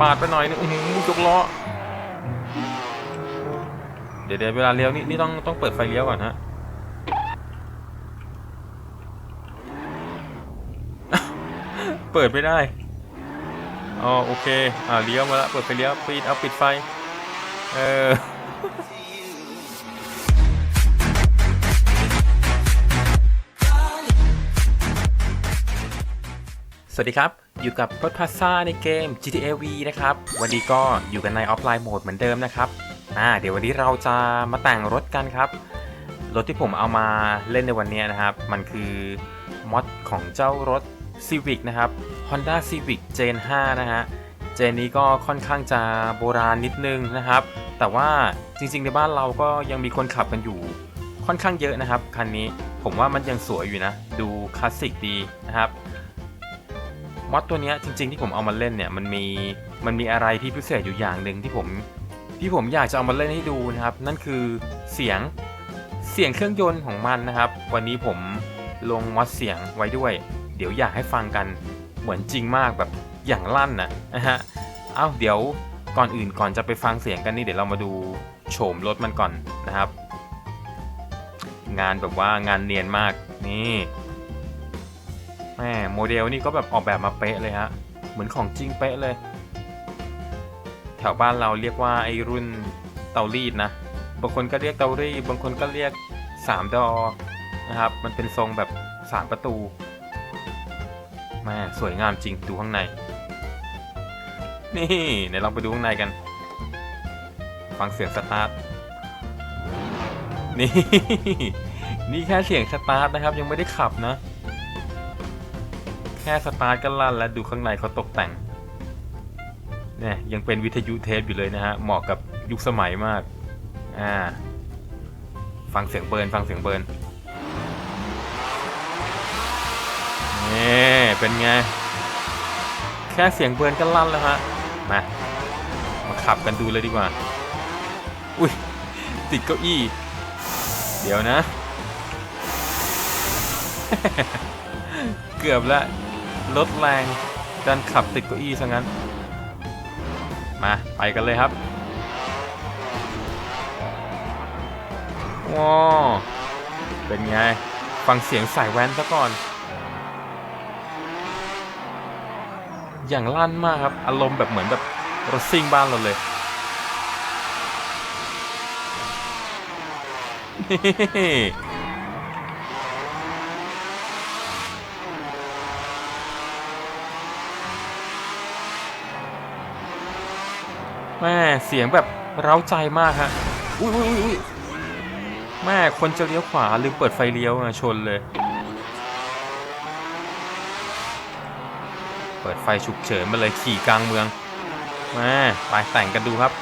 ปาดไปหน่อยนึงอื้อหือยกล้อเดี๋ยวเดี๋ยวเวลาเลี้ยวนี่นี่ต้องต้องเปิดไฟเลี้ยวก่อนฮะเปิดไม่ได้ อ๋อโอเค อ่าเลี้ยวมาแล้วเปิดไฟเลี้ยวปิดเอาปิดไฟ เออสวัสดีครับ อยู่กับรถพาซ่าในเกม GTA V นะครับ วันนี้ก็อยู่กันในออฟไลน์โหมดเหมือนเดิมนะครับอ่าเดี๋ยววันนี้เราจะมาแต่งรถกันครับ รถที่ผมเอามาเล่นในวันนี้นะครับ มันคือมอดของเจ้ารถ Civic นะครับ Honda Civic Gen 5 นะฮะ เจนนี้ก็ค่อนข้างจะโบราณนิดนึงนะครับ แต่ว่าจริงๆในบ้านเราก็ยังมีคนขับกันอยู่ค่อนข้างเยอะนะครับคันนี้ผมว่ามันยังสวยอยู่นะ ดูคลาสสิกดีนะครับ มอดตัวนี้จริง ๆที่ผมเอามาเล่นเนี่ยมันมีมันมีอะไรที่พิเศษอยู่อย่างหนึ่งที่ผมที่ผมอยากจะเอามาเล่นให้ดูนะครับ นั่นคือเสียงเสียงเครื่องยนต์ของมันนะครับ วันนี้ผมลงมอดเสียงไว้ด้วย เดี๋ยวอยากให้ฟังกันเหมือนจริงมากแบบอย่างลั่นนะนะฮะเอ้าเดี๋ยวก่อนอื่นก่อนจะไปฟังเสียงกันนี่เดี๋ยวเรามาดูโฉมรถมันก่อนนะครับ งานแบบว่างานเนียนมากนี่ แมโมเดลนี่ก็แบบออกแบบมาเป๊ะเลยฮะ เหมือนของจริงเป๊ะเลย แถวบ้านเราเรียกว่าไอรุ่นเตารีดนะ บางคนก็เรียกเตารีด บางคนก็เรียก 3 ดอ นะครับ มันเป็นทรงแบบ 3 ประตูแม่สวยงามจริง ดูข้างใน นี่เดี๋ยวลองไปดูข้างในกัน ฟังเสียงสตาร์ท นี่ นี่แค่เสียงสตาร์ทนะครับ ยังไม่ได้ขับนะ แค่สตาร์ทก็ลั่นแล้วดูข้างในเขาตกแต่งเนี่ยยังเป็นวิทยุเทปอยู่เลยนะฮะ เหมาะกับยุคสมัยมาก อ่า ฟังเสียงเบิร์นฟังเสียงเบิร์นนี่เป็นไง แค่เสียงเบิร์นก็ลั่นแล้วฮะ มา มาขับกันดูเลยดีกว่า อุ้ย ติดเก้าอี้ เดี๋ยวนะ เกือบแล้ว ลดแรงดันขับติดเก้าอี้ซะงั้น มา ไปกันเลยครับว้าวเป็นไง ฟังเสียงสายแว้นซะก่อน อย่างลั่นมากครับ อารมณ์แบบเหมือนแบบรถซิ่งบ้านเราเลย แม่เสียงแบบเร้าใจมากฮะอุ้ยอุ้ยอุ้ยอุ้ยแม่คนจะเลี้ยวขวาลืมเปิดไฟเลี้ยวอะชนเลย เปิดไฟฉุกเฉินมาเลยขี่กลางเมืองแม่ไปแต่งกันดูครับ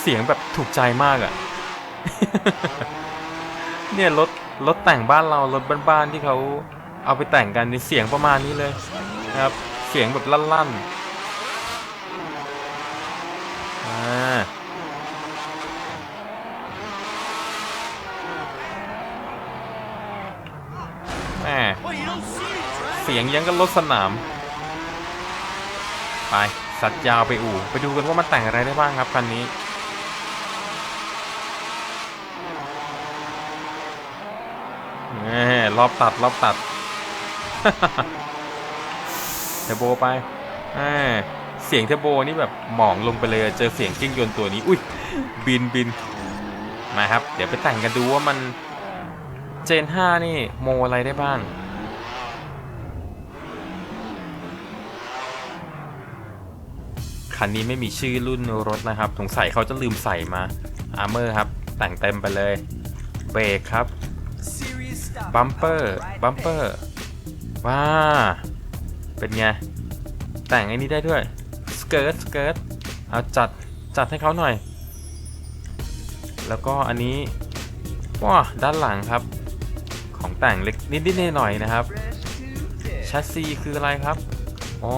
เสียงแบบถูกใจมากอะ่ะ เนี่ยรถรถแต่งบ้านเรารถบ้านๆที่เขา เอาไปแต่งกันนี่เสียงประมาณนี้เลยนะครับ เสียงแบบลั่นๆอ่าแม่เสียงยังกับรถสนาม ไป สัตว์ยาวไปอู่ ไปดูกันว่ามันแต่งอะไรได้บ้างครับคันนี้แหมรอบตัด รอบตัด เทอร์โบไปแหมเสียงเทอร์โบนี่แบบหมองลงไปเลยเจอเสียงเครื่องยนต์ตัวนี้ อุ้ยบินบินมาครับ เดี๋ยวไปแต่งกันดูว่ามันเจน 5 นี่โมอะไรได้บ้างคันนี้ไม่มีชื่อรุ่นรถนะครับ สงสัยเขาจะลืมใส่มาอาร์เมอร์ครับ แต่งเต็มไปเลย เบรกครับ บัมเปอร์ บัมเปอร์ ว้า เป็นไง แต่งไอ้นี้ได้ด้วย สเกิร์ต สเกิร์ต เอาจัด จัดให้เขาหน่อย แล้วก็อันนี้ ว้า ด้านหลังครับ ของแต่งเล็กนิดๆหน่อยๆนะครับแชสซีคืออะไรครับ อ๋อ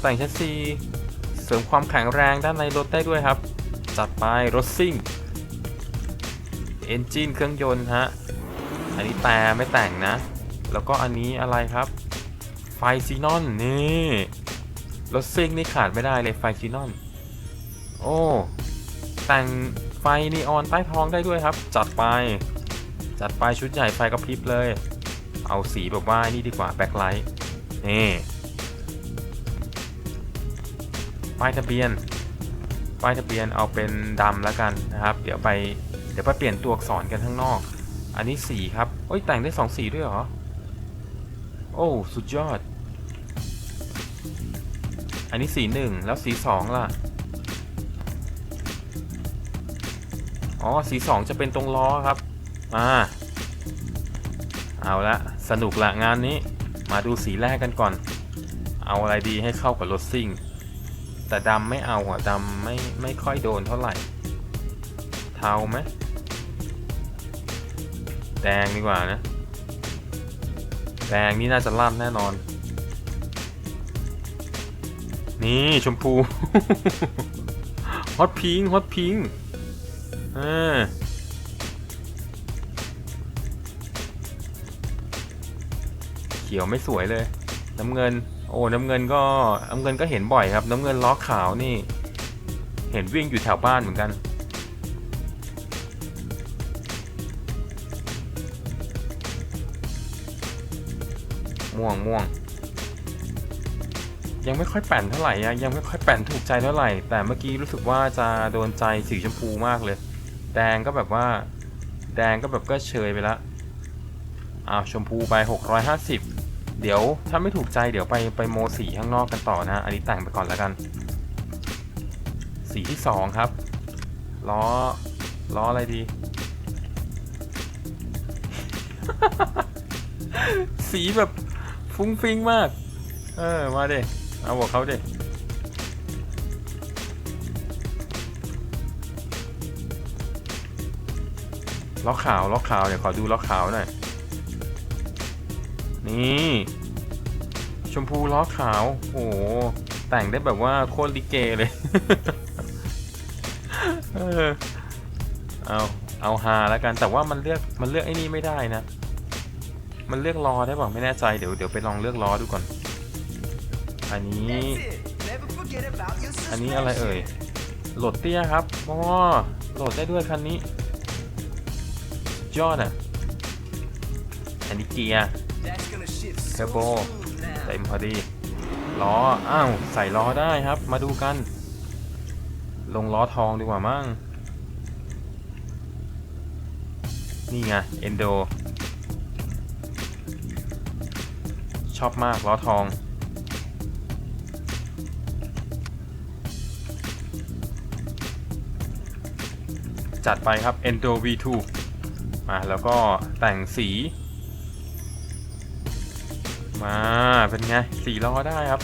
แต่งแชสซีเสริมความแข็งแรงด้านในรถได้ด้วยครับ จัดไป รถซิ่ง เอนจินเครื่องยนต์ฮะ อันนี้แต่ไม่แต่งนะ แล้วก็อันนี้อะไรครับ ฟซีนอนนี่รถซิ่งนี่ขาดไม่ได้เลยไฟซีนอน โอ้แต่งไฟนีออนใต้ท้องได้ด้วยครับ จัดไป จัดไปชุดใหญ่ไฟกระพริบเลย เอาสีแบบว่านี่ดีกว่าแบ็คไลท์นี่ป้ายทะเบียนป้ายทะเบียนเอาเป็นดำแล้วกันนะครับ เดี๋ยวไปเดี๋ยวไปเปลี่ยนตัวอักษรกันข้างนอก อันนี้สีครับโอ้ยแต่งได้สองสีด้วยเหรอ โอ้สุดยอด อันนี้สีหนึ่งแล้วสีสองล่ะ อ๋อ สีสองจะเป็นตรงล้อครับ อ่า เอาละสนุกละงานนี้ มาดูสีแรกกันก่อน เอาอะไรดีให้เข้ากับรถซิ่ง แต่ดำไม่เอาอะดำไม่ไม่ค่อยโดนเท่าไหร่ เทาไหมแดงดีกว่านะ แดงนี่น่าจะล่ำแน่นอน นี่ชมพู ฮอตพิงฮอตพิงอ่าเขียวไม่สวยเลย น้ำเงิน โอ้ น้ำเงินก็ น้ำเงินก็เห็นบ่อยครับ น้ำเงินล้อขาวนี่ เห็นวิ่งอยู่แถวบ้านเหมือนกันม่วงม่วง ยังไม่ค่อยแป่นเท่าไหร่ยังไม่ค่อยแป่นถูกใจเท่าไหร่ แต่เมื่อกี้รู้สึกว่าจะโดนใจสีชมพูมากเลย แดงก็แบบว่า แดงก็แบบก็เชยไปละอ้าวชมพูไป 650 เดี๋ยวถ้าไม่ถูกใจเดี๋ยวไปไปโมสีข้างนอกกันต่อนะอันนี้แต่งไปก่อนแล้วกัน สีที่ 2 ครับล้อล้ออะไรดี สีแบบฟุ้งฟิ้งมาก เออ มาเด เอาบอกเขาเดล้อขาวล้อขาวเดี๋ยวขอดูล้อขาวหน่อยนี่ ชมพูล้อขาวโอ้โหแต่งได้แบบว่าโคตรลิเกเลย เอาเอาฮาแล้วกันแต่ว่ามันเลือกมันเลือกไอ้นี่ไม่ได้นะ มันเลือกล้อได้ป่ะไม่แน่ใจเดี๋ยวเดี๋ยวไปลองเลือกล้อดูก่อน อันนี้ อันนี้อะไรเอ่ย โหลดเตี้ยครับอ๋อโหลดได้ด้วยคันนี้สุดยอดอะ อันนี้เกียร์เทอร์โบเต็มพอดีล้อ อ้าว ใส่ล้อได้ครับ มาดูกัน ลงล้อทองดีกว่ามั้งนี่ไง เอนโด ชอบมากล้อทอง จัดไปครับ Endo V2 มาแล้วก็แต่งสี มาเป็นไงสีล้อได้ครับ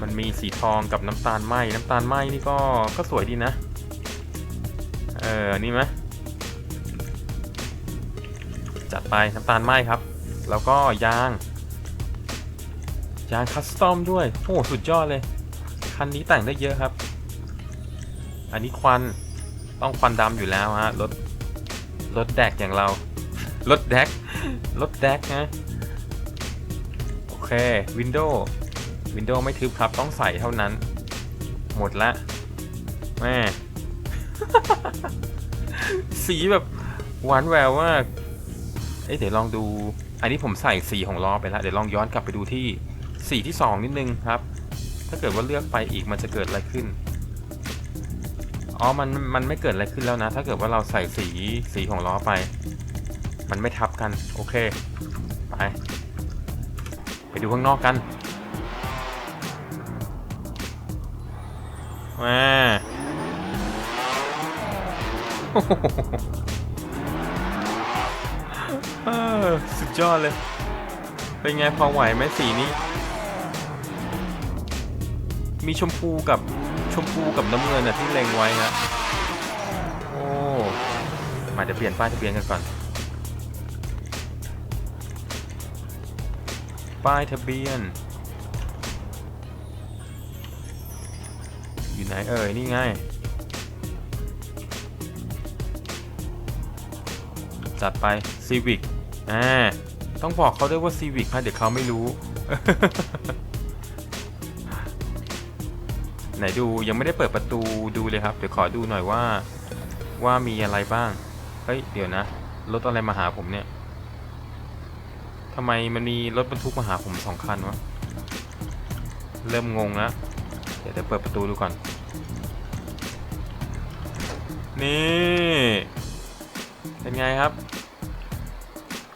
มันมีสีทองกับน้ำตาลไหมน้ำตาลไหมนี่ก็ก็สวยดีนะ เออนี่ไหมจัดไปน้ำตาลไหมครับ แล้วก็ยางยางคัสตอมด้วย โอ้สุดยอดเลย คันนี้แต่งได้เยอะครับ อันนี้ควันต้องควันดำอยู่แล้วฮะรถรถแดกอย่างเรารถแดกรถแดกนะโอเควินโดว์วินโดว์ไม่ทึบครับ ต้องใส่เท่านั้น หมดละแม่สีแบบหวานแววมากเอ้เดี๋ยวลองดู อันนี้ผมใส่สีของล้อไปแล้ว เดี๋ยวลองย้อนกลับไปดูที่สีที่สองนิดนึงครับ ถ้าเกิดว่าเลือกไปอีกมันจะเกิดอะไรขึ้น อ๋อ มัน มันไม่เกิดอะไรขึ้นแล้วนะ ถ้าเกิดว่าเราใส่สี สีของล้อไป มันไม่ทับกัน โอเค ไป ไปดูข้างนอกกันมาสุดยอดเลย เป็นไงพอไหวไหมสีนี้ มีชมพูกับชมพูกับน้ำเงินนะที่เล็งไว้ฮะโอ้มาเดี๋ยวเปลี่ยนป้ายทะเบียนกันก่อน ป้ายทะเบียน อยู่ไหนเอ่ยนี่ไงจัดไปซีวิกอ่าต้องบอกเขาด้วยว่าซีวิกนะเดี๋ยวเขาไม่รู้ นดูยังไม่ได้เปิดประตูดูเลยครับ เดี๋ยวขอดูหน่อยว่าว่ามีอะไรบ้าง เฮ้ย เดี๋ยวนะ รถอะไรมาหาผมเนี่ยทำไมมันมีรถบรรทุกมาหาผมสองคันวะ เริ่มงงแล้ว เดี๋ยวเดี๋ยวเปิดประตูดูก่อน นี่ เป็นไงครับ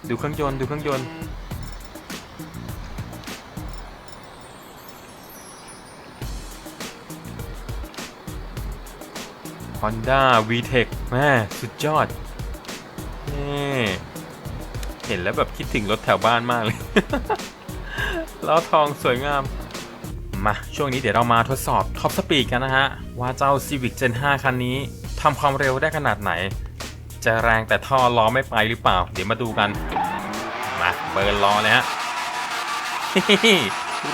ดูเครื่องยนต์ดูเครื่องยนต์ Honda VTEC แม่สุดยอดนี่เห็นแล้วแบบคิดถึงรถแถวบ้านมากเลย ล้อทองสวยงาม มาช่วงนี้เดี๋ยวเรามาทดสอบท็อปสปีดกันนะฮะ ว่าเจ้า Civic Gen 5 คันนี้ทำความเร็วได้ขนาดไหน จะแรงแต่ท่อล้อไม่ไปหรือเปล่า เดี๋ยวมาดูกัน มาเบิร์นล้อเลยฮะ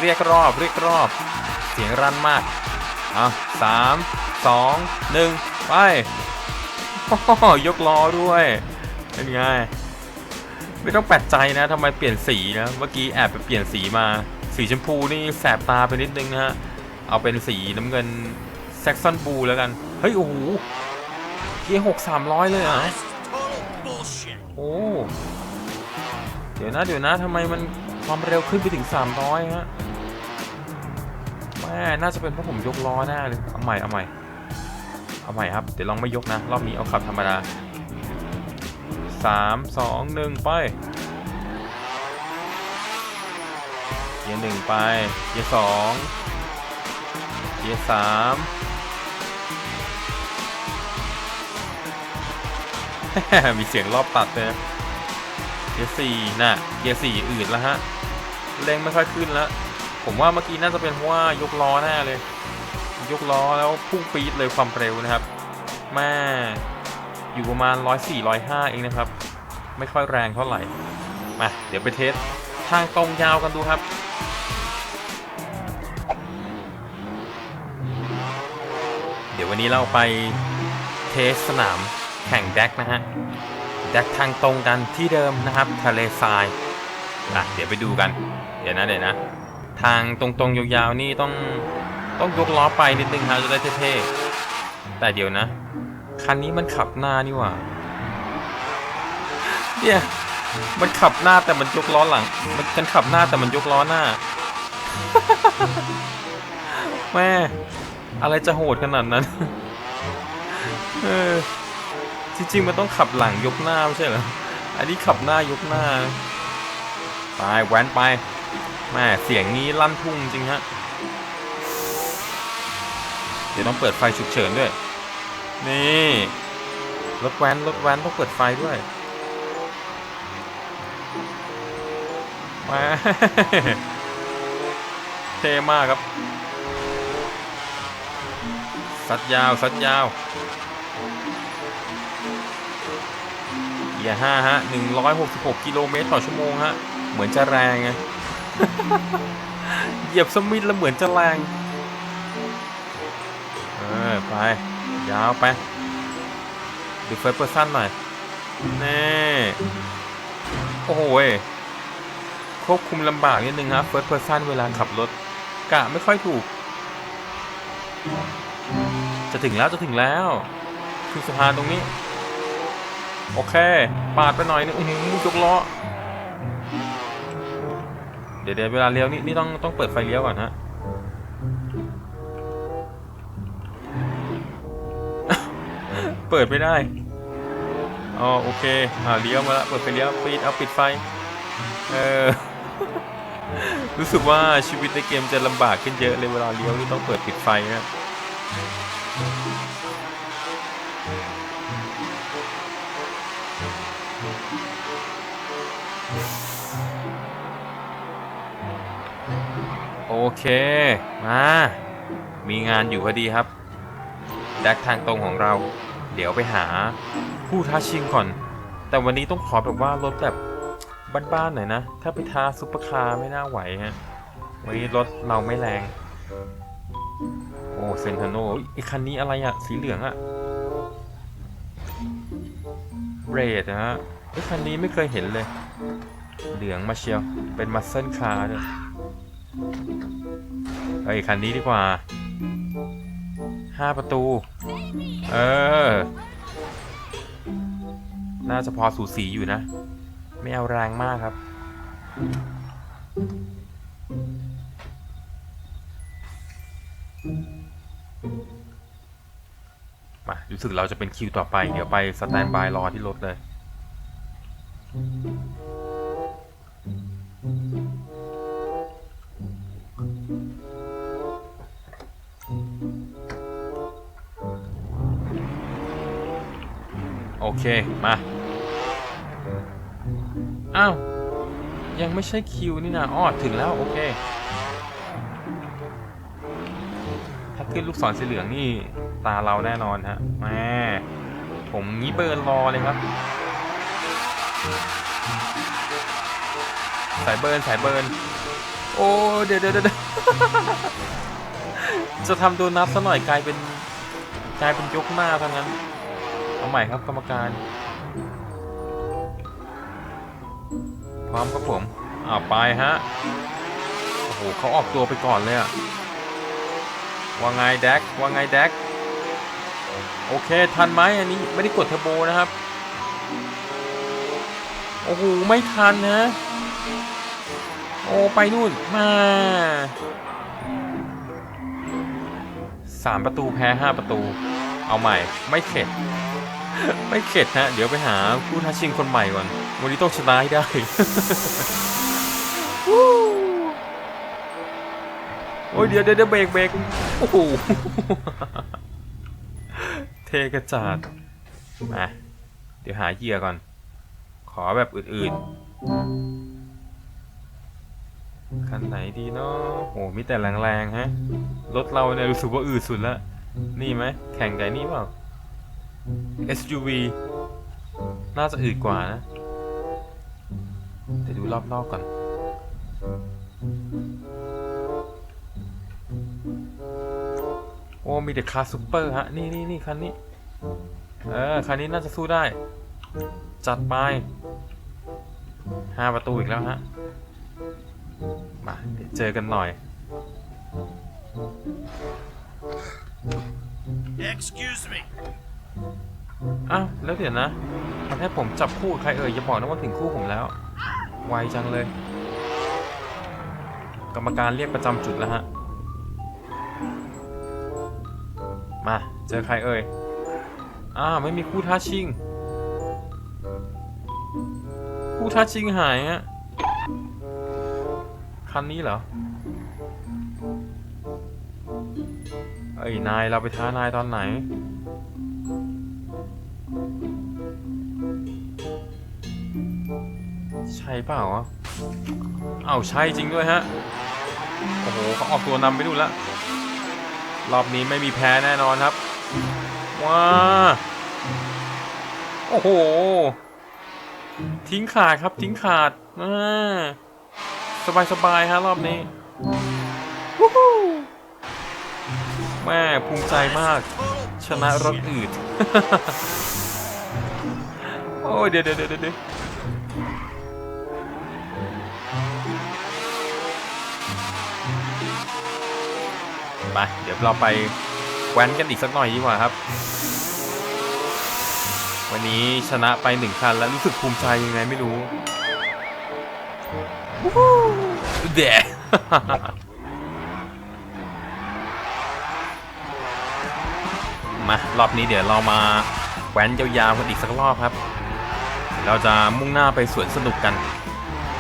เรียกรอบเรียกรอบ เสียงรั่นมาก เอาสามสองหนึ่ง ไปยกล้อด้วยเป็นไงไม่ต้องแปลกใจนะทำไมเปลี่ยนสีนะเมื่อกี้แอบไปเปลี่ยนสีมา สีชมพูนี่แสบตาไปนิดนึงนะฮะเอาเป็นสีน้ำเงินแซกซอนบูแล้วกัน เฮ้ย โอ้โหเกียร์หกสามร้อยเลยอะโอ้เดี๋ยวนะเดี๋ยวนะทำไมมันความเร็วขึ้นไปถึง 300 ฮะแม่น่าจะเป็นเพราะผมยกล้อแน่เลย เอาใหม่ เอาใหม่ เอาใหม่ครับ เดี๋ยวลองไม่ยกนะ รอบนี้เอาขับธรรมดา 3 2 1 ไปเกียร์หนึ่งไปเกียร์สองเกียร์สามมีเสียงรอบตัดเลยเกียร์สี่น่ะเกียร์สี่อืดแล้วฮะเร่งไม่ค่อยขึ้นแล้ว ผมว่าเมื่อกี้น่าจะเป็นเพราะว่ายกล้อแน่เลย ยกล้อแล้วพุ่งปี๊ดเลยความเร็วนะครับแม่อยู่ประมาณ 104 105 เองนะครับ ไม่ค่อยแรงเท่าไหร่ มา เดี๋ยวไปเทสทางตรงยาวกันดูครับเดี๋ยววันนี้เราไปเทสสนามแข่งแดกนะฮะ แดกทางตรงกันที่เดิมนะครับทะเลทรายอะเดี๋ยวไปดูกัน เดี๋ยวนะเดี๋ยวนะ ทางตรงๆยาวๆนี่ต้อง ต้องยกล้อไปนิดนึงครับจะได้เท่ๆ แต่เดี๋ยวนะ คันนี้มันขับหน้านี่หว่า เนี่ย มันขับหน้าแต่มันยกล้อหลัง มันฉันขับหน้าแต่มันยกล้อหน้า แม่ อะไรจะโหดขนาดนั้น เออ จริงๆ มันต้องขับหลังยกหน้าไม่ใช่เหรอ อันนี้ขับหน้ายกหน้า ไปแว้นไป แม่เสียงนี้ลั่นทุ่งจริงฮะ ดี๋ยวต้องเปิดไฟฉุกเฉินด้วย นี่รถแว้นรถแว้นต้องเปิดไฟด้วยมาเท่มากครับ สัดยาวสัดยาวเกียร์ห้าฮะหนึ่งร้อยหกสิบหกกิโลเมตรต่อชั่วโมงฮะ เหมือนจะแรงไง เหยียบสมิธแล้วเหมือนจะแรง ไป ยาวไป ดูเฟิร์สเปอร์ซันหน่อย นี่โอ้โหควบคุมลำบากนิดนึงครับเฟิร์สเพอร์ซันเวลาขับรถ กะไม่ค่อยถูก จะถึงแล้วจะถึงแล้วคือสะพานตรงนี้ โอเค ปาดไปหน่อยนึงอื้อหือยกล้อเดี๋ยวเดี๋ยวเวลาเลี้ยวนี่นี่ต้องต้องเปิดไฟเลี้ยวก่อนฮะ เปิดไม่ได้อ๋อโอเคอ่าเลี้ยวมาแล้วเปิดไฟเลี้ยวปิดเอาปิดไฟเออรู้สึกว่าชีวิตในเกมจะลำบากขึ้นเยอะเลยเวลาเลี้ยวนี่ต้องเปิดปิดไฟนะโอเค มา มีงานอยู่พอดีครับ แดกทางตรงของเรา เดี๋ยวไปหาผู้ท้าชิงก่อน แต่วันนี้ต้องขอแบบว่ารถแบบบ้านๆหน่อยนะ ถ้าไปท้าซุปเปอร์คาร์ไม่น่าไหวฮะ วันนี้รถเราไม่แรง โอ้เซนทาโนอีกคันนี้อะไรอะสีเหลืองอะเรดนะฮะไอคันนี้ไม่เคยเห็นเลย เหลืองมาเชียว เป็นมัสเซิลคาร์ด้วยเฮ้ยคันนี้ดีกว่า ห้าประตู เออ น่าจะพอสูสีอยู่นะ ไม่เอาแรงมากครับ มารู้สึกเราจะเป็นคิวต่อไป เดี๋ยวไปสแตนบายรอที่รถเลย เคมาอ้าวยังไม่ใช่คิวนี่นะอ้อถึงแล้ว โอเคถ้าขึ้นลูกศรสีเหลืองนี่ตาเราแน่นอนฮะแม่ผมงี้เบิร์นรอเลยครับสายเบิร์นสายเบิร์นโอ้เดี๋ยวเดี๋ยวเดี๋ยวจะทำโดนัทซะหน่อยกลายเป็นกลายเป็นยกหน้าทั้งนั้น เอาใหม่ครับกรรมการ พร้อมครับผมอ่าไปฮะ โอ้โหเขาออกตัวไปก่อนเลยอะว่าไงแดกว่าไงแดกโอเค ทันไหมอันนี้ไม่ได้กดเทอร์โบนะครับ โอ้โห ไม่ทันนะ โอ้ ไปนู่น มาสามประตูแพ้ห้าประตู เอาใหม่ ไม่เข็ด ไม่เข็ดฮะ เดี๋ยวไปหาผู้ท้าชิงคนใหม่ก่อนวันนี้ต้องชนะให้ได้ โอ้ยเดี๋ยวเดี๋ยวเดี๋ยวเบรกเบรกโอ้โหเทกระจาดมาเดี๋ยวหาเหยื่อก่อน ขอแบบอื่นๆคันไหนดีเนาะโอ้มีแต่แรงๆฮะ รถเราเนี่ยรู้สึกว่าอืดสุดแล้วนี่ไหม แข่งไก่นี่เปล่า SUV น่าจะอืดกว่านะเดี๋ยวดูรอบๆก่อน โอ้ มีแต่คาร์ซูเปอร์ฮะ นี่นี่นี่คันนี้ เออ คันนี้น่าจะสู้ได้ จัดไปห้าประตูอีกแล้วฮะ มาเดี๋ยวเจอกันหน่อย Excuse me. อ้าวแล้วเดี๋ยวนะมันให้ผมจับคู่กับใครเอ่ยอย่าบอกนะว่าถึงคู่ผมแล้ว ไวจังเลย กรรมการเรียกประจำจุดแล้วฮะ มาเจอใครเอ่ยอ้าวไม่มีคู่ท้าชิง คู่ท้าชิงหายฮะคันนี้เหรอเอ้ยนายเราไปท้านายตอนไหน ช่เปล่าเอ้าใช่จริงด้วยฮะ โอ้โหเขาออกตัวนำไปดูแล้ว รอบนี้ไม่มีแพ้แน่นอนครับ ว้า โอ้โห ทิ้งขาดครับทิ้งขาดอ่าสบายสบายฮะรอบนี้วู้ฮู้แม่ภูมิใจมาก ชนะรถอืด โอ้เดี๋ยวเดี๋ยวเดี๋ยว เดี๋ยวไปเดี๋ยวเราไปแว้นกันอีกสักหน่อยดีกว่าครับ วันนี้ชนะไปหนึ่งคันแล้วรู้สึกภูมิใจยังไงไม่รู้วู้ฮู้เดะมารอบนี้เดี๋ยวเรามาแว้นยาวๆกันอีกสักรอบครับ เราจะมุ่งหน้าไปสวนสนุกกัน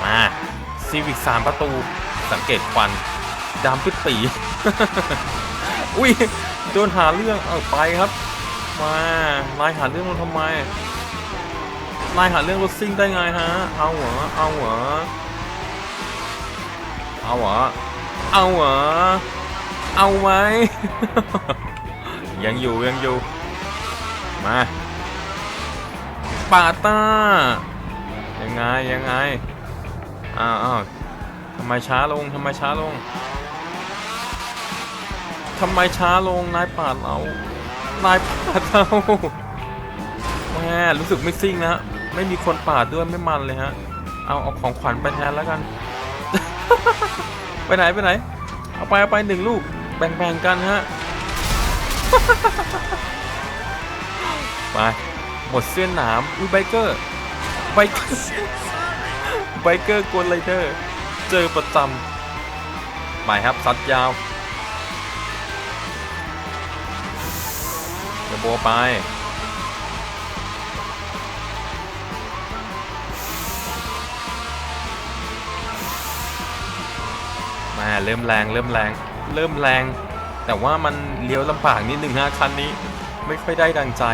มาซีวิกสามประตูสังเกตควัน ดำปิดปี อุ้ยโดนหาเรื่องเอาไปครับ มานายหาเรื่องเราทำไมนายหาเรื่องรถซิ่งได้ไงฮะ เอาเหรอเอาเหรอเอาเหรอเอาเหรอเอาไหมยังอยู่ยังอยู่ มาปาต้า ยังไงยังไง อ้าวอ้าวทำไมช้าลงทำไมช้าลง ทำไมช้าลงนายปาดเรานายปาดเราแม่รู้สึกไม่ซิ่งนะไม่มีคนปาดด้วยไม่มันเลยฮะ เอาเอาของขวัญไปแทนแล้วกัน ไปไหนไปไหน เอาไปเอาไปหนึ่งลูก แบ่งๆกันฮะ ไป หมดเสื้อหนามอุ้ยไบเกอร์ไบเกอร์ไบเกอร์กวนไรเดอร์ เจอประจำหมายครับซัดยาว เดยวโบไป มาเริ่มแรงเริ่มแรง เริ่มแรง แต่ว่ามันเลี้ยวลำบากนิดหนึ่งฮะคันนี้ไม่ค่อยได้ดังใจ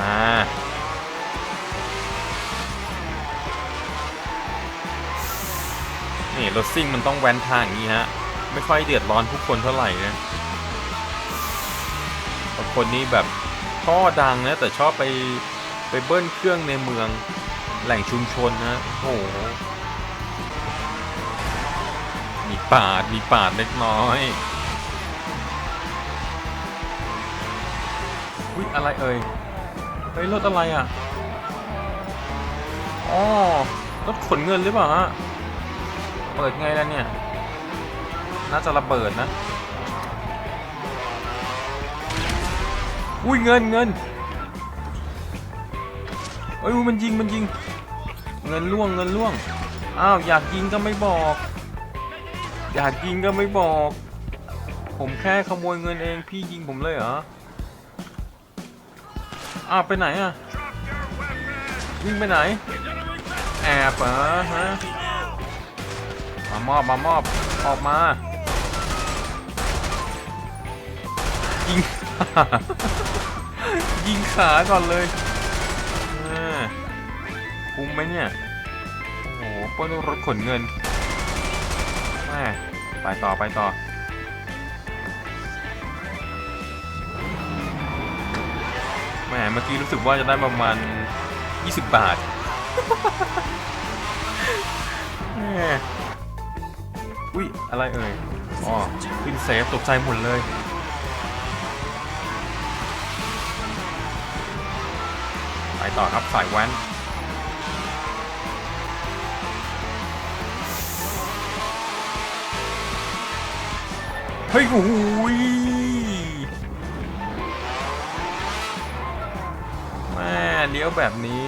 มานี่รถซิ่งมันต้องแว้นทางอย่างนี้ฮะ ไม่ค่อยเดือดร้อนผู้คนเท่าไหร่นะบางคนนี่แบบท่อดังนะแต่ชอบไปไปเบิ้ลเครื่องในเมืองแหล่งชุมชนนะโอ้โหมีปาดมีปาดเล็กน้อยอุ๊ยอะไรเอ่ยเฮ้ยรถอะไรอะอ๋อรถขนเงินหรือเปล่าฮะเปิดไงแล่ะเนี่ย น่าจะระเบิดนะ อุ้ยเงินเงินเอ้ยมันยิงมันยิง เงินล่วงเงินล่วง อ้าวอยากยิงก็ไม่บอก อยากยิงก็ไม่บอก ผมแค่ขโมยเงินเองพี่ยิงผมเลยเหรอ อ้าวไปไหนอะวิ่งไปไหน แอบเหรอฮะมามอบมามอบออกมา ยิง ยิงขาก่อนเลยอ่าคุ้มไหมเนี่ย โอ้โหปล้นรถขนเงินแม่ไปต่อไปต่อแหมเมื่อกี้รู้สึกว่าจะได้ประมาณ 20 บาทแหมอุ้ย อะไรเอ่ย อ๋อ ขึ้นเซฟตกใจหมดเลย ไปต่อครับสายแว้นเฮ้ยโอ้ยแม่เลี้ยวแบบนี้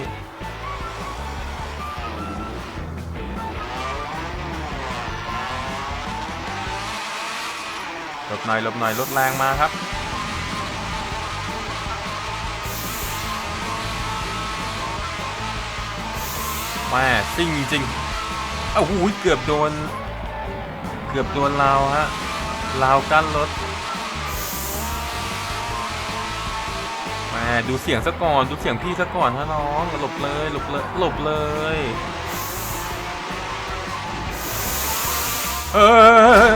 ลบหน่อยลบหน่อยรถแรงมาครับ แม่ซิ่งจริงๆเอ้าหูเกือบโดน เกือบโดนราวฮะราวกั้นรถแม่ดูเสียงซะก่อนดูเสียงพี่ซะก่อนฮะน้องหลบเลยหลบเลยหลบเลยเออ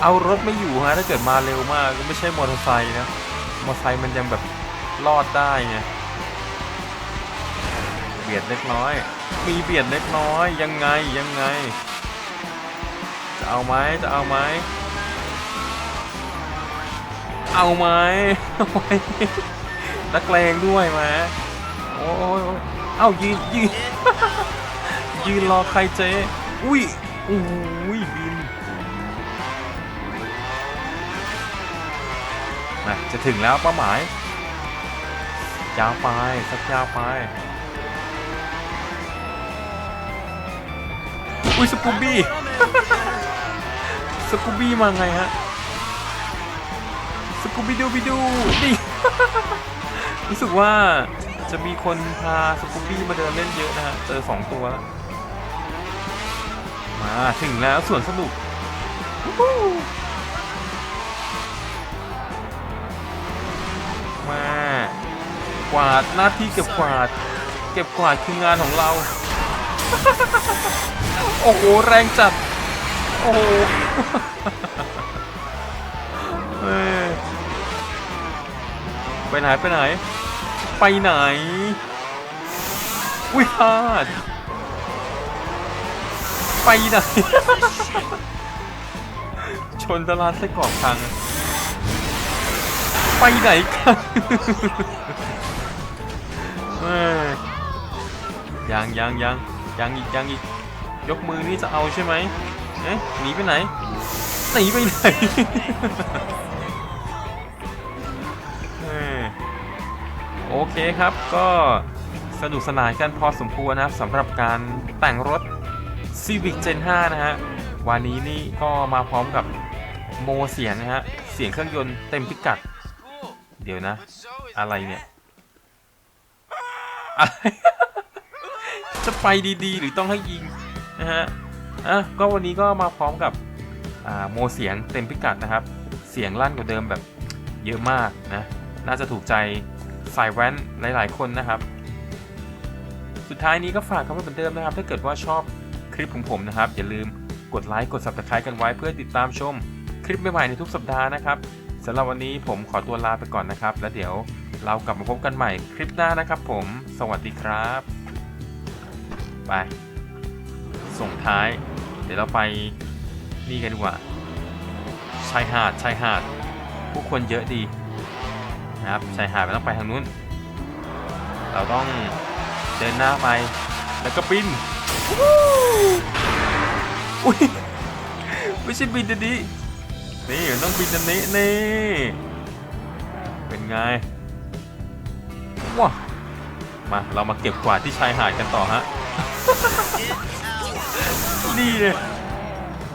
เอารถไม่อยู่ฮะถ้าเกิดมาเร็วมากก็ไม่ใช่มอเตอร์ไซค์นะมอเตอร์ไซค์มันยังแบบรอดได้ไง บียดเล็กน้อย มีเบียดเล็กน้อย ยังไงยังไง จะเอาไหมจะเอาไหมเอาไหมเอาไหมนักเลงด้วยไหมโอ้ยเอ้ายืนยืนยืนรอใครเจ๊อุ้ยอุ้ยบินนะจะถึงแล้วเป้าหมายยาวไปสักยาวไป อุ้ยสกูบี้สกูบี้มาไงฮะสกูบี้ดูบิดูดิรู้สึกว่าจะมีคนพาสกูบี้มาเดินเล่นเยอะนะฮะเจอสองตัว มาถึงแล้วสวนสนุกมากวาดหน้าที่เก็บกวาด เก็บกวาดคืองานของเรา โอ้โห แรงจัด โอ้โหไปไหน ไปไหน ไปไหน อุ้ยพลาดไปไหน ชนตลาดไส้กรอกพังไปไหนกันเอ้ยยังยังยังยังอีกยังอีก ยกมือนี่จะเอาใช่ไหมเอ๊ะหนีไปไหนหนีไปไหนโอเคครับก็สนุกสนานกันพอสมควรนะครับสำหรับการแต่งรถ Civic Gen 5 นะฮะ วันนี้นี่ก็มาพร้อมกับโมเสียงนะฮะ เสียงเครื่องยนต์เต็มพิกัด เดี๋ยวนะ อะไรเนี่ย จะไปดีๆ หรือต้องให้ยิง นะฮะอะก็วันนี้ก็มาพร้อมกับโมเสียงเต็มพิกัดนะครับ เสียงลั่นกว่าเดิมแบบเยอะมากนะ น่าจะถูกใจสายแว้นหลาย ๆ คนนะครับ สุดท้ายนี้ก็ฝากคำไว้เหมือนเดิมนะครับ ถ้าเกิดว่าชอบคลิปของผมนะครับ อย่าลืมกดไลค์กด subscribe กันไว้เพื่อติดตามชมคลิปใหม่ ๆ ในทุกสัปดาห์นะครับสำหรับวันนี้ผมขอตัวลาไปก่อนนะครับ แล้วเดี๋ยวเรากลับมาพบกันใหม่คลิปหน้านะครับผม สวัสดีครับ ไป ส่งท้าย เดี๋ยวเราไปนี่กันดีกว่าชายหาดชายหาด ผู้คนเยอะดีนะครับชายหาดมันต้องไปทางนู้น เราต้องเดินหน้าไปแล้วก็บินวู้อุ้ยไม่ใช่บินอันนี้นี่ต้องบินอันนี้นี่เป็นไงว้ามาเรามาเก็บกวาดที่ชายหาดกันต่อฮะ นี่เลย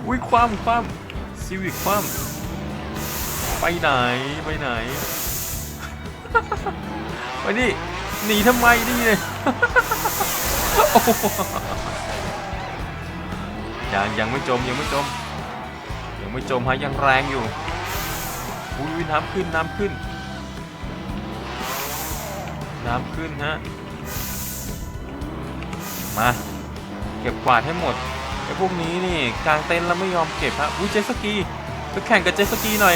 อุ้ยความความซีวิกความไปไหนไปไหน ไปนี่หนีทำไมนี่เลยยังยังไม่จมยังไม่จม ยังไม่จมฮะยังแรงอยู่อุ้ยน้ำขึ้นน้ำขึ้น น้ำขึ้นฮะมาเก็บกวาดให้หมด ไอ้พวกนี้นี่กลางเต็นท์แล้วไม่ยอมเก็บฮะอุ้ยเจสกีไปแข่งกับเจสกีหน่อย